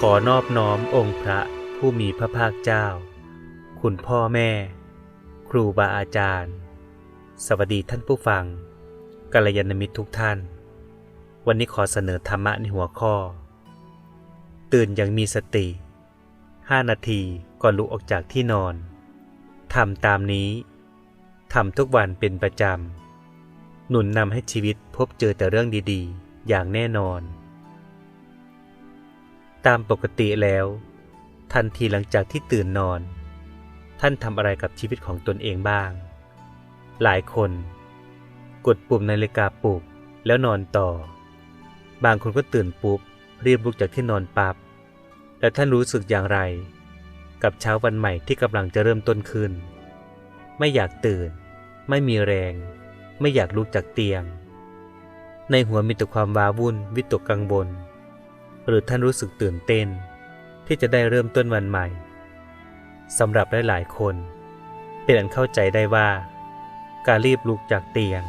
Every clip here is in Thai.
ขอนอบน้อมองค์พระผู้มีพระภาคเจ้า คุณพ่อแม่ ครูบาอาจารย์ สวัสดีท่านผู้ฟังกัลยาณมิตรทุกท่าน วันนี้ขอเสนอธรรมะในหัวข้อ ตื่นอย่างมีสติ 5 นาทีก่อนลุกออกจากที่นอน ทำตามนี้ ทำทุกวันเป็นประจำ หนุนนำให้ชีวิตพบเจอแต่เรื่องดีๆ อย่างแน่นอน ตามปกติแล้ว ทันทีหลังจากที่ตื่นนอน ท่านทำอะไรกับชีวิตของตนเองบ้าง หลายคน กดปุ่มนาฬิกาปลุกแล้วนอนต่อ บางคนก็ตื่นปุ๊บรีบลุกจากที่นอนปับ๊บแล้วท่านรู้สึกอย่างไร กับเช้าวันใหม่ที่กำลังจะเริ่มต้นขึ้น ไม่อยากตื่น ไม่มีแรง ไม่อยากลุกจากเตียง ในหัวมีแต่ความว้าวุ่นวิตกกังวล หรือท่านรู้สึกตื่นเต้น ที่จะได้เริ่มต้นวันใหม่สำหรับหลายๆคน เป็นอันเข้าใจได้ว่า การรีบลุกจากเตียง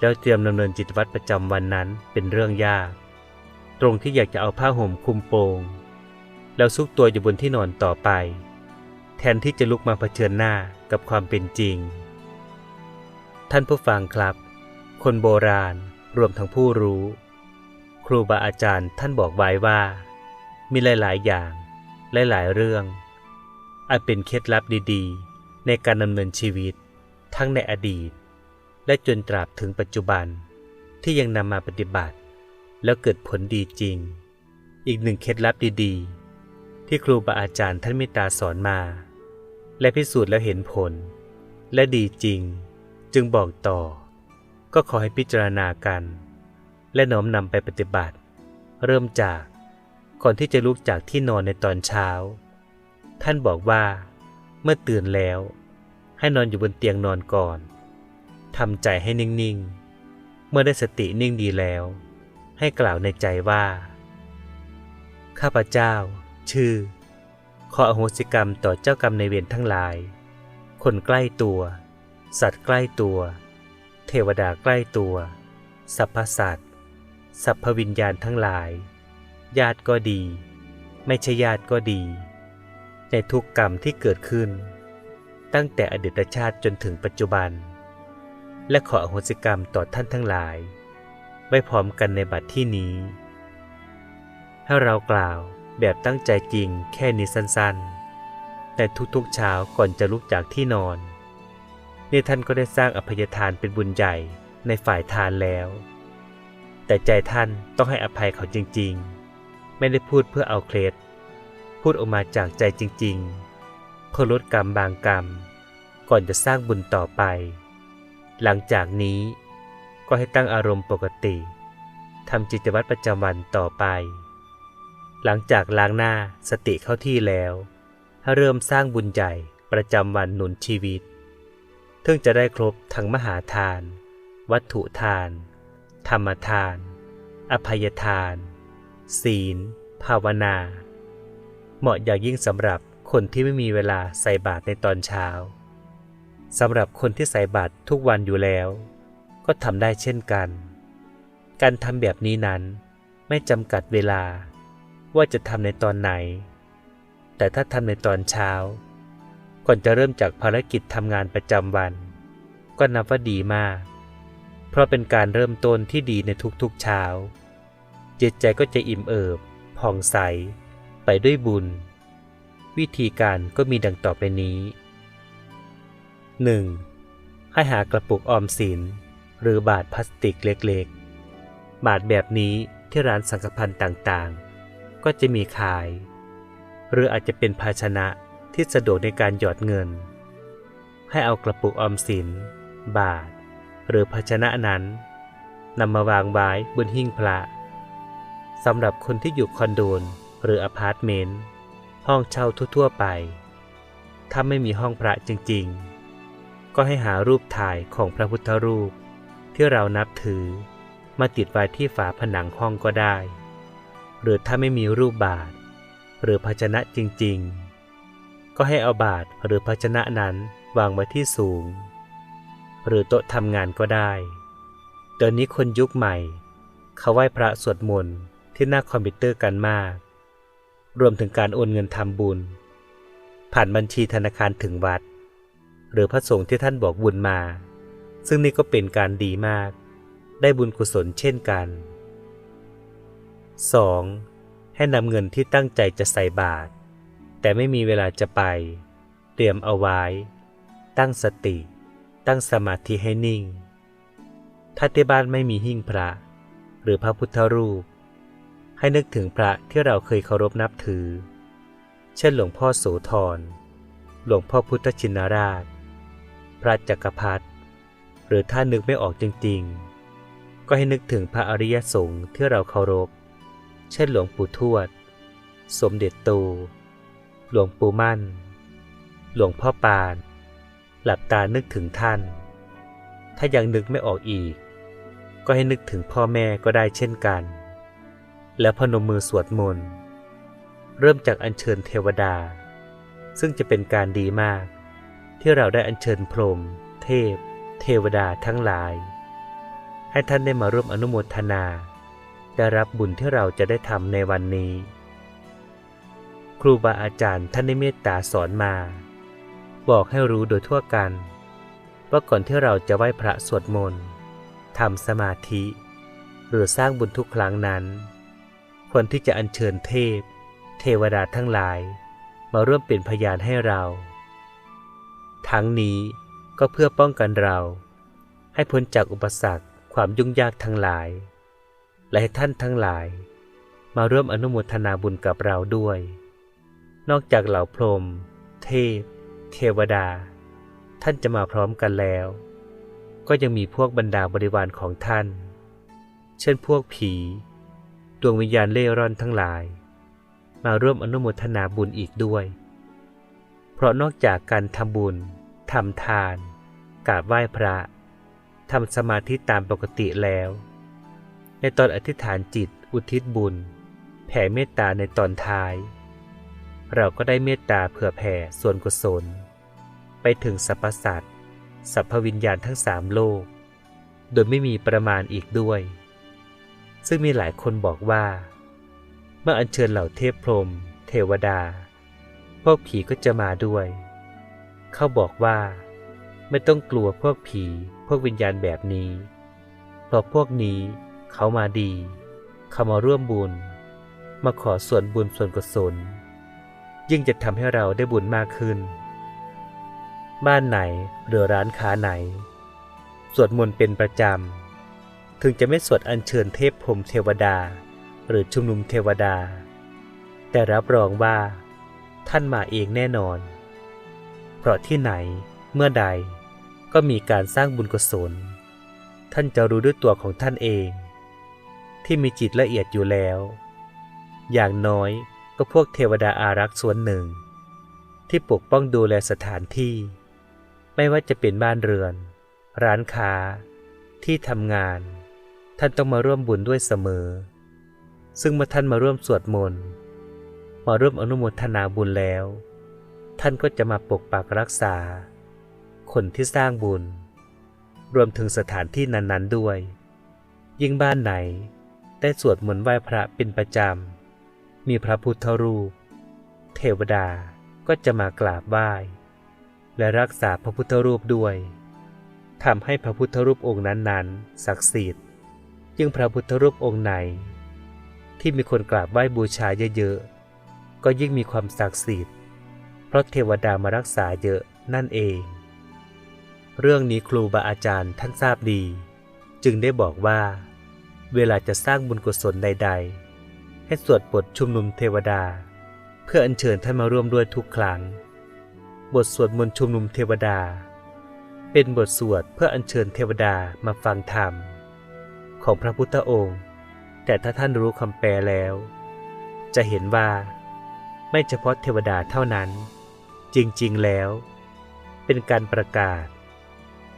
แล้วเตรียมดำเนินจิตวัตรประจำวันนั้นเป็นเรื่องยาก ตรงที่อยากจะเอาผ้าห่มคลุมโปง แล้วซุกตัวอยู่บนที่นอนต่อไป แทนที่จะลุกมาเผชิญหน้ากับความเป็นจริง ท่านผู้ฟังครับ คนโบราณรวมทั้งผู้รู้ ครูบาอาจารย์ท่านบอกไว้ว่า มีหลาย ๆ อย่าง หลาย ๆ เรื่อง อาจเป็นเคล็ดลับดีๆ ในการดำเนินชีวิต ทั้งในอดีต และจนตราบถึงปัจจุบันที่ยังนำมาปฏิบัติ แล้วเกิดผลดีจริง อีกหนึ่งเคล็ดลับดีๆ ที่ครูบาอาจารย์ท่านเมตตาสอนมา และพิสูจน์แล้วเห็นผล และดีจริง จึงบอกต่อ ก็ขอให้พิจารณากัน และน้อมนำไปปฏิบัติ เริ่มจากก่อนที่จะลุกจากที่นอนในตอนเช้า ท่านบอกว่า เมื่อตื่นแล้ว ให้นอนอยู่บนเตียงนอนก่อนทำใจให้นิ่งๆ เมื่อได้สตินิ่งดีแล้ว ให้กล่าวในใจว่า ข้าพเจ้า ชื่อ ขออโหสิกรรมต่อเจ้ากรรมในเวรทั้งหลาย คนใกล้ตัว สัตว์ใกล้ตัว เทวดาใกล้ตัว สรรพสัตว์ สัพพวิญญาณทั้งหลาย ญาติก็ดี ไม่ใช่ญาติก็ดี ในทุกกรรมที่เกิดขึ้น ตั้งแต่อดีตชาติจนถึงปัจจุบัน และขออโหสิกรรมต่อท่านทั้งหลาย ไว้พร้อมกันในบัดที่นี้ ให้เรากล่าวแบบตั้งใจจริงแค่นี้สั้นๆ แต่ทุกๆเช้าก่อนจะลุกจากที่นอนนี่ท่านก็ได้สร้างอภัยทานเป็นบุญใหญ่ในฝ่ายทานแล้ว แต่ใจท่านต้องให้อภัยเขาจริงๆ ไม่ได้พูดเพื่อเอาเคล็ด พูดออกมาจากใจจริงๆ เพื่อลดกรรมบางกรรม ก่อนจะสร้างบุญต่อไป หลังจากนี้ก็ให้ตั้งอารมณ์ปกติทำจิตวัตรประจำวันต่อไป หลังจากล้างหน้าสติเข้าที่แล้วให้เริ่มสร้างบุญใหญ่ประจำวันหนุนชีวิต ถึงจะได้ครบทั้งมหาทาน วัตถุทาน ธรรมทาน อภัยทาน ศีล ภาวนา เหมาะอย่างยิ่งสำหรับคนที่ไม่มีเวลาใส่บาตรในตอนเช้าสำหรับคนที่ใส่บาตรทุกวันอยู่แล้ว ก็ทำได้เช่นกัน การทำแบบนี้นั้นไม่จำกัดเวลาว่าจะทำในตอนไหน แต่ถ้าทำในตอนเช้า ก่อนจะเริ่มจากภารกิจทำงานประจำวัน ก็นับว่าดีมาก เพราะเป็นการเริ่มต้นที่ดีในทุกๆเช้า จิตใจก็จะอิ่มเอิบผ่องใส ไปด้วยบุญ วิธีการก็มีดังต่อไปนี้ 1. ให้หากระปุกออมสิน หรือบาทพลาสติกเล็กๆ บาทแบบนี้ที่ร้านสังกพันธ์ต่างๆ ก็จะมีขาย หรืออาจจะเป็นภาชนะที่สะดวกในการหยอดเงิน ให้เอากระปุกออมสิน บาท หรือภาชนะนั้นนำมาวางไว้บนหิ้งพระสำหรับคนที่อยู่คอนโดนหรืออพาร์ตเมนต์ห้องเช่าทั่วๆไป ถ้าไม่มีห้องพระจริงๆ ก็ให้หารูปถ่ายของพระพุทธรูป ที่เรานับถือมาติดไว้ที่ฝาผนังห้องก็ได้ หรือถ้าไม่มีรูปบาท หรือภาชนะจริงๆ ก็ให้เอาบาทหรือภาชนะนั้นวางไว้ที่สูง หรือโต๊ะทำงานก็ได้ เดี๋ยวนี้คนยุคใหม่ เขาไหว้พระสวดมนต์ที่หน้าคอมพิวเตอร์กันมาก รวมถึงการโอนเงินทำบุญ ผ่านบัญชีธนาคารถึงวัด หรือพระสงฆ์ที่ท่านบอกบุญมา ซึ่งนี่ก็เป็นการดีมาก ได้บุญกุศลเช่นกัน 2. ให้นำเงินที่ตั้งใจจะใส่บาตรแต่ไม่มีเวลาจะไป เตรียมเอาไว้ ตั้งสติ ตั้งสมาธิให้นิ่ง ถ้าที่บ้านไม่มีหิ้งพระ หรือพระพุทธรูป ให้นึกถึงพระที่เราเคยเคารพนับถือ เช่นหลวงพ่อโสธร หลวงพ่อพุทธชินราช พระจักรพรรดิ หรือถ้านึกไม่ออกจริงๆ ก็ให้นึกถึงพระอริยสงฆ์ที่เราเคารพ เช่นหลวงปู่ทวด สมเด็จโตหลวงปู่มั่น หลวงพ่อปาน หลับตานึกถึงท่าน ถ้ายังนึกไม่ออกอีก ก็ให้นึกถึงพ่อแม่ก็ได้เช่นกัน แล้วพนมมือสวดมนต์ เริ่มจากอัญเชิญเทวดา ซึ่งจะเป็นการดีมาก ที่เราได้อัญเชิญพรหมเทพ เทวดาทั้งหลาย ให้ท่านได้มาร่วมอนุโมทนา ได้รับบุญที่เราจะได้ทำในวันนี้ ครูบาอาจารย์ท่านได้เมตตาสอนมา บอกให้รู้โดยทั่วกัน ว่าก่อนที่เราจะไหว้พระสวดมนต์ทำสมาธิ หรือสร้างบุญทุกครั้งนั้นควรที่จะอัญเชิญเทพ เทวดาทั้งหลาย มาร่วมเป็นพยานให้เรา ทั้งนี้ก็เพื่อป้องกันเรา ให้พ้นจากอุปสรรคความยุ่งยากทั้งหลาย และให้ท่านทั้งหลาย มาร่วมอนุโมทนาบุญกับเราด้วย นอกจากเหล่าพรหมเทพ เทวดา ท่านจะมาพร้อมกันแล้ว ก็ยังมีพวกบรรดาบริวารของท่าน เช่นพวกผี ดวงวิญญาณเล่ร่อนทั้งหลาย มาร่วมอนุโมทนาบุญอีกด้วย เพราะนอกจากการทำบุญทำทานกราบไหว้พระทำสมาธิตามปกติแล้ว ในตอนอธิษฐานจิตอุทิศบุญ แผ่เมตตาในตอนท้าย เราก็ได้เมตตาเผื่อแผ่ส่วนกุศล ไปถึงสรรพสัตว์สรรพวิญญาณทั้งสามโลก โดยไม่มีประมาณอีกด้วย ซึ่งมีหลายคนบอกว่า เมื่ออัญเชิญเหล่าเทพพรม เทวดา พวกผีก็จะมาด้วย เขาบอกว่า ไม่ต้องกลัวพวกผี พวกวิญญาณแบบนี้ เพราะพวกนี้เขามาดี เขามาร่วมบุญ มาขอส่วนบุญส่วนกุศล ยิ่งจะทำให้เราได้บุญมากขึ้น บ้านไหนหรือร้านค้าไหน สวดมนต์เป็นประจำ ถึงจะไม่สวดอัญเชิญเทพพรมเทวดา หรือชุมนุมเทวดา แต่รับรองว่า ท่านมาเองแน่นอน เพราะที่ไหนเมื่อใดก็มีการสร้างบุญกุศล ท่านจะรู้ด้วยตัวของท่านเอง ที่มีจิตละเอียดอยู่แล้ว อย่างน้อยก็พวกเทวดาอารักษ์ส่วนหนึ่ง ที่ปกป้องดูแลสถานที่ ไม่ว่าจะเป็นบ้านเรือน ร้านค้า ที่ทำงาน ท่านต้องมาร่วมบุญด้วยเสมอ ซึ่งเมื่อท่านมาร่วมสวดมนต์มาร่วมอนุโมทนาบุญแล้ว ท่านก็จะมาปกปักรักษา คนที่สร้างบุญ รวมถึงสถานที่นั้น ๆ ด้วย ยิ่งบ้านไหนได้สวดมนต์ไหว้พระเป็นประจำ มีพระพุทธรูป เทวดาก็จะมากราบไหว้ และรักษาพระพุทธรูปด้วยทำให้พระพุทธรูปองค์นั้นๆ ศักดิ์สิทธิ์ยิ่งพระพุทธรูปองค์ไหน ที่มีคนกราบไหว้บูชาเยอะๆ ก็ยิ่งมีความศักดิ์สิทธิ์เพราะเทวดามารักษาเยอะนั่นเอง เรื่องนี้ครูบาอาจารย์ท่านทราบดี จึงได้บอกว่า เวลาจะสร้างบุญกุศลใด ๆ ให้สวดบทชุมนุมเทวดา เพื่ออัญเชิญท่านมาร่วมด้วยทุกครั้ง บทสวดมนต์ชุมนุมเทวดา เป็นบทสวดเพื่ออัญเชิญเทวดามาฟังธรรม ของพระพุทธองค์ แต่ถ้าท่านรู้คำแปลแล้ว จะเห็นว่า ไม่เฉพาะเทวดาเท่านั้น จริงๆแล้ว เป็นการประกาศ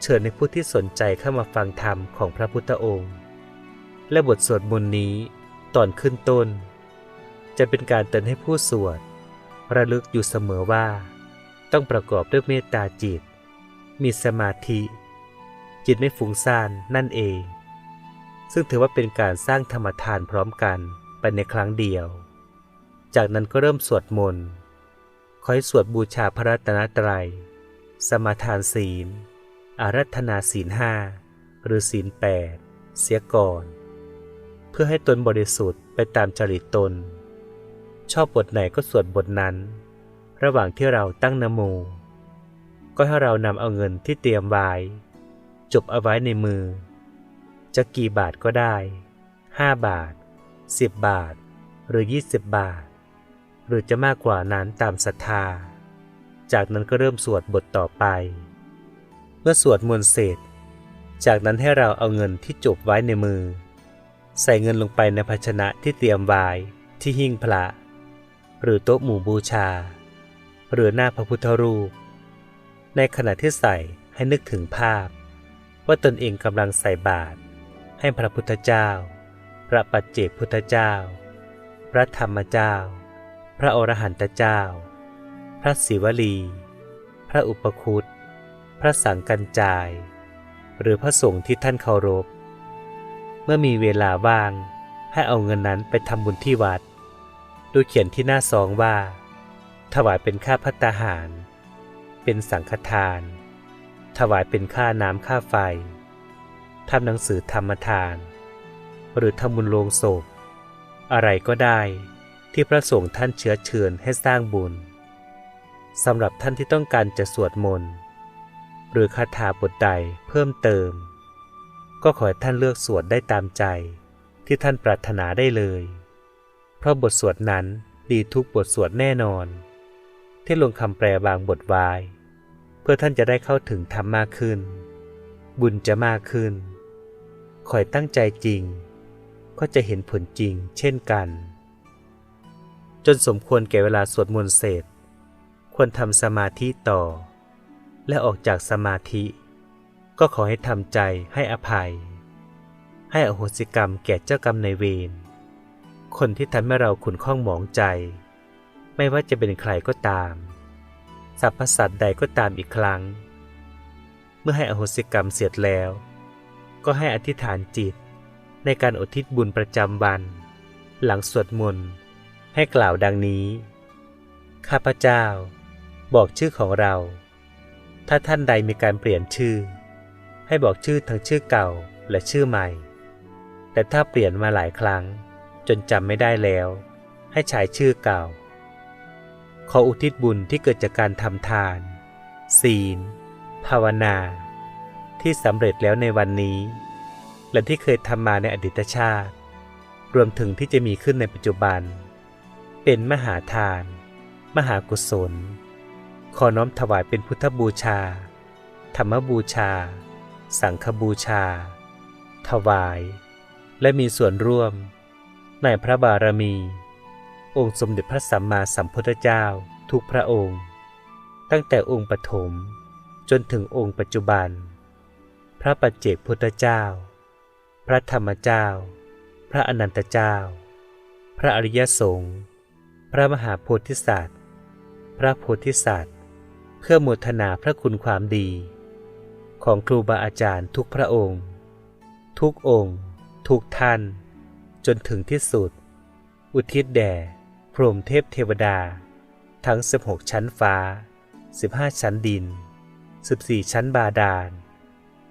เชิญในผู้ที่สนใจเข้ามาฟังธรรมของพระพุทธองค์ และบทสวดมนต์นี้ตอนขึ้นต้น จะเป็นการเตือนให้ผู้สวดระลึกอยู่เสมอว่า ต้องประกอบด้วยเมตตาจิต มีสมาธิ จิตไม่ฟุ้งซ่านนั่นเอง ซึ่งถือว่าเป็นการสร้างธรรมทานพร้อมกันไปในครั้งเดียว จากนั้นก็เริ่มสวดมนต์คอยสวดบูชาพระรัตนตรัย สมาทานศีล อารัธนาศีลห้าหรือศีลแปดเสียก่อน เพื่อให้ตนบริสุทธิ์ไปตามจริตตน ชอบบทไหนก็สวดบทนั้น ระหว่างที่เราตั้งนโม ก็ให้เรานำเอาเงินที่เตรียมไว้จบเอาไว้ในมือ จะกี่บาทก็ได้ 5 บาท 10 บาท หรือ 20 บาท หรือจะมากกว่านั้นตามศรัทธา จากนั้นก็เริ่มสวดบทต่อไป เมื่อสวดมนต์เสร็จ จากนั้นให้เราเอาเงินที่จบไว้ในมือ ใส่เงินลงไปในภาชนะที่เตรียมไว้ที่หิ้งพระ หรือโต๊ะหมู่บูชา หรือหน้าพระพุทธรูป ในขณะที่ใส่ให้นึกถึงภาพ ว่าตนเองกำลังใส่บาตรให้พระพุทธเจ้า พระปัจเจกพุทธเจ้า พระธรรมเจ้า พระอรหันตเจ้า พระศิวลี พระอุปคุตพระสังกัญจาย หรือพระสงฆ์ที่ท่านเคารพ เมื่อมีเวลาว่างให้เอาเงินนั้นไปทำบุญที่วัด โดยเขียนที่หน้าซองว่า ถวายเป็นค่าพัตตาหาร เป็นสังฆทาน ถวายเป็นค่าน้ำค่าไฟทำหนังสือธรรมทาน หรือทำบุญโลงศพ อะไรก็ได้ที่พระสงฆ์ท่านเชื้อเชิญให้สร้างบุญสำหรับท่านที่ต้องการจะสวดมนต์หรือคาถาบทใดเพิ่มเติม ก็ขอให้ท่านเลือกสวดได้ตามใจที่ท่านปรารถนาได้เลย เพราะบทสวดนั้นดีทุกบทสวดแน่นอน ที่ลงคำแปลบางบทไว้ เพื่อท่านจะได้เข้าถึงธรรมมากขึ้น บุญจะมากขึ้น คอยตั้งใจจริง ก็จะเห็นผลจริงเช่นกัน จนสมควรแก่เวลาสวดมนต์เสร็จ ควรทำสมาธิต่อ และออกจากสมาธิ ก็ขอให้ทำใจให้อภัย ให้อโหสิกรรมแก่เจ้ากรรมในเวรคนที่ทำให้เราขุนข้องหมองใจ ไม่ว่าจะเป็นใครก็ตาม สรรพสัตว์ใดก็ตามอีกครั้ง เมื่อให้อโหสิกรรมเสร็จแล้ว ก็ให้อธิษฐานจิต ในการอุทิศบุญประจำวัน หลังสวดมนต์ให้กล่าวดังนี้ ข้าพเจ้า บอกชื่อของเรา ถ้าท่านใดมีการเปลี่ยนชื่อ ให้บอกชื่อทั้งชื่อเก่าและชื่อใหม่ แต่ถ้าเปลี่ยนมาหลายครั้ง จนจำไม่ได้แล้ว ให้ใช้ชื่อเก่า ขออุทิศบุญที่เกิดจากการทำทาน ศีล ภาวนา ที่สำเร็จแล้วในวันนี้ และที่เคยทำมาในอดีตชาติ รวมถึงที่จะมีขึ้นในปัจจุบัน เป็นมหาทาน มหากุศล ขอน้อมถวายเป็นพุทธบูชา ธรรมบูชา สังฆบูชา ถวาย และมีส่วนร่วม ในพระบารมี องค์สมเด็จพระสัมมาสัมพุทธเจ้าทุกพระองค์ ตั้งแต่องค์ปฐมจนถึงองค์ปัจจุบัน พระปัจเจกพุทธเจ้า พระธรรมเจ้า พระอนันตเจ้า พระอริยสงฆ์พระมหาโพธิสัตว์ พระโพธิสัตว์ เพื่อโมทนาพระคุณความดี ของครูบาอาจารย์ทุกพระองค์ ทุกองค์ ทุกท่าน จนถึงที่สุด อุทิศแด่ พรหมเทพเทวดา ทั้ง 16 ชั้นฟ้า 15 ชั้นดิน 14 ชั้นบาดาล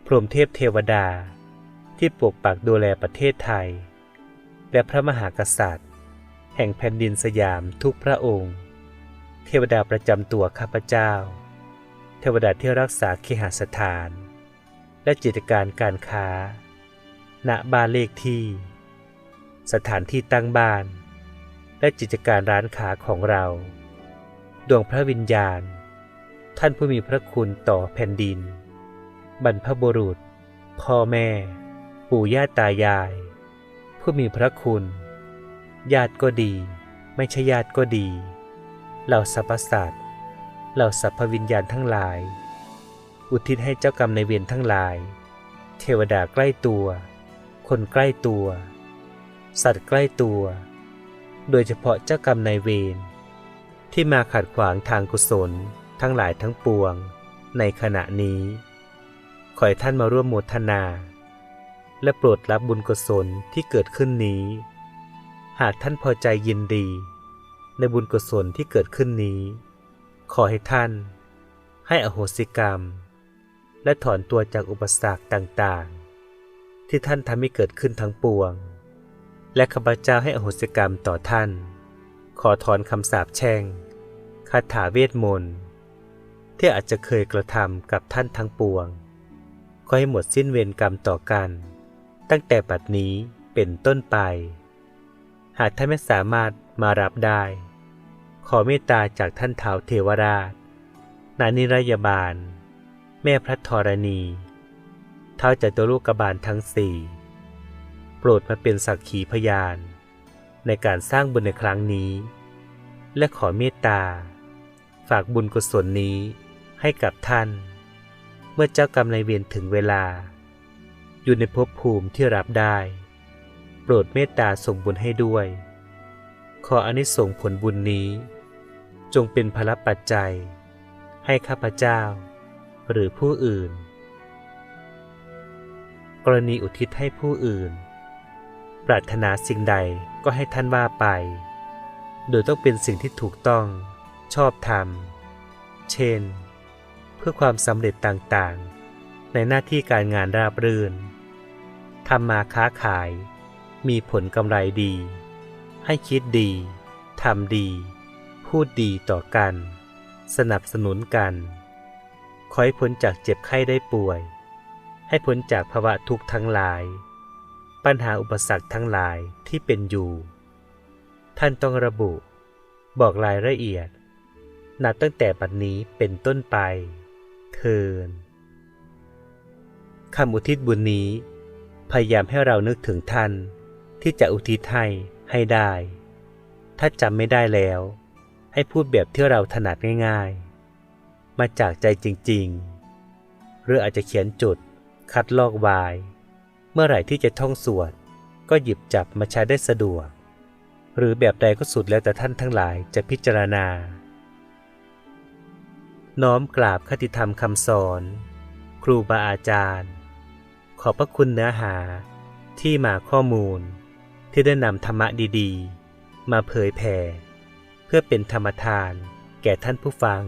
พรหมเทพเทวดา ที่ปกปักดูแลประเทศไทย และพระมหากษัตริย์ แห่งแผ่นดินสยามทุกพระองค์ เทวดาประจำตัวข้าพเจ้า เทวดาที่รักษาเคหสถาน และกิจการการค้า ณ บ้านเลขที่ สถานที่ตั้งบ้าน และกิจการร้านค้าของเรา ดวงพระวิญญาณ ท่านผู้มีพระคุณต่อแผ่นดิน บรรพบุรุษ พ่อแม่ ปู่ย่าตายาย ผู้มีพระคุณ ญาติก็ดี ไม่ใช่ญาติก็ดี เหล่าสรรพสัตว์เหล่าสรรพวิญญาณทั้งหลาย อุทิศให้เจ้ากรรมในายเวรทั้งหลาย เทวดาใกล้ตัว คนใกล้ตัว สัตว์ใกล้ตัว โดยเฉพาะเจ้ากรรมนายเวรที่มาขัดขวางทางกุศลทั้งหลายทั้งปวง ในขณะนี้ ขอให้ท่านมาร่วมโมทนา และโปรดรับบุญกุศลที่เกิดขึ้นนี้ หากท่านพอใจยินดี ในบุญกุศลที่เกิดขึ้นนี้ ขอให้ท่าน ให้อโหสิกรรม และถอนตัวจากอุปสรรคต่างๆ ที่ท่านทำให้เกิดขึ้นทั้งปวง และข้าพเจ้าให้อโหสิกรรมต่อท่าน ขอถอนคำสาปแช่งคาถาเวทมนต์ที่อาจจะเคยกระทำกับท่านทั้งปวง ขอให้หมดสิ้นเวรกรรมต่อกัน ตั้งแต่บัดนี้เป็นต้นไป หากท่านไม่สามารถมารับได้ ขอเมตตาจากท่านเท้าวเทวราช นานิรยาบาล แม่พระธรณี เท้าจัตุลูกบาลทั้งสี่ ปรดมาเป็นสักขีพยาน ในการสร้างบุญในครั้งนี้ และขอเมตตา ฝากบุญกุศลนี้ให้กับท่าน เมื่อเจ้ากรรมนายเวรถึงเวลา อยู่ในภพภูมิที่รับได้ โปรดเมตตาส่งบุญให้ด้วย ขออนิสงผลบุญนี้ จงเป็นพลปัจจัย ให้ข้าพเจ้า หรือผู้อื่น กรณีอุทิศให้ผู้อื่น ปรารถนาสิ่งใดก็ให้ท่านว่าไป โดยต้องเป็นสิ่งที่ถูกต้องชอบธรรม เช่น เพื่อความสำเร็จต่างๆ ในหน้าที่การงานราบรื่นทำมาค้าขาย มีผลกำไรดี ให้คิดดีทำดี พูดดีต่อกัน สนับสนุนกันขอให้พ้นจากเจ็บไข้ได้ป่วย ให้พ้นจากภาวะทุกข์ทั้งหลาย ปัญหาอุปสรรคทั้งหลายที่เป็นอยู่ ท่านต้องระบุ บอกรายละเอียด นับตั้งแต่บัดนี้เป็นต้นไป เทินคำอุทิศบุญนี้ พยายามให้เรานึกถึงท่าน ที่จะอุทิศให้ให้ได้ ถ้าจำไม่ได้แล้ว ให้พูดแบบที่เราถนัดง่ายๆ มาจากใจจริงๆ หรืออาจจะเขียนจุดคัดลอกวาย เมื่อไหร่ที่จะท่องสวด ก็หยิบจับมาใช้ได้สะดวก หรือแบบใดก็สุดแล้วแต่ท่านทั้งหลายจะพิจารณา น้อมกราบคติธรรมคำสอน ครูบาอาจารย์ ขอบพระคุณเนื้อหาที่มาข้อมูล ที่ได้นำธรรมะดีๆ มาเผยแผ่ เพื่อเป็นธรรมทานแก่ท่านผู้ฟัง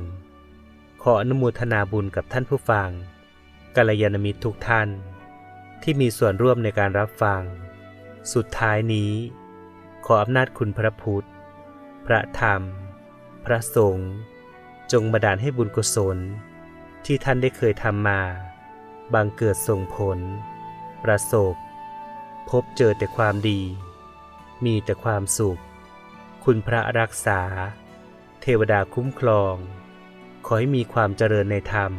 ขออนุโมทนาบุญกับท่านผู้ฟังกัลยาณมิตรทุกท่าน ที่มีส่วนร่วมในการรับฟัง สุดท้ายนี้ ขออำนาจคุณพระพุทธ พระธรรม พระสงฆ์จงบันดาลให้บุญกุศล ที่ท่านได้เคยทำมาบังเกิดส่งผล ประสบ พบเจอแต่ความดี มีแต่ความสุข คุณพระรักษา เทวดาคุ้มครอง ขอให้มีความเจริญในธรรม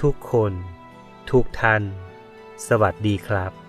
ทุกคน ทุกท่าน สวัสดีครับ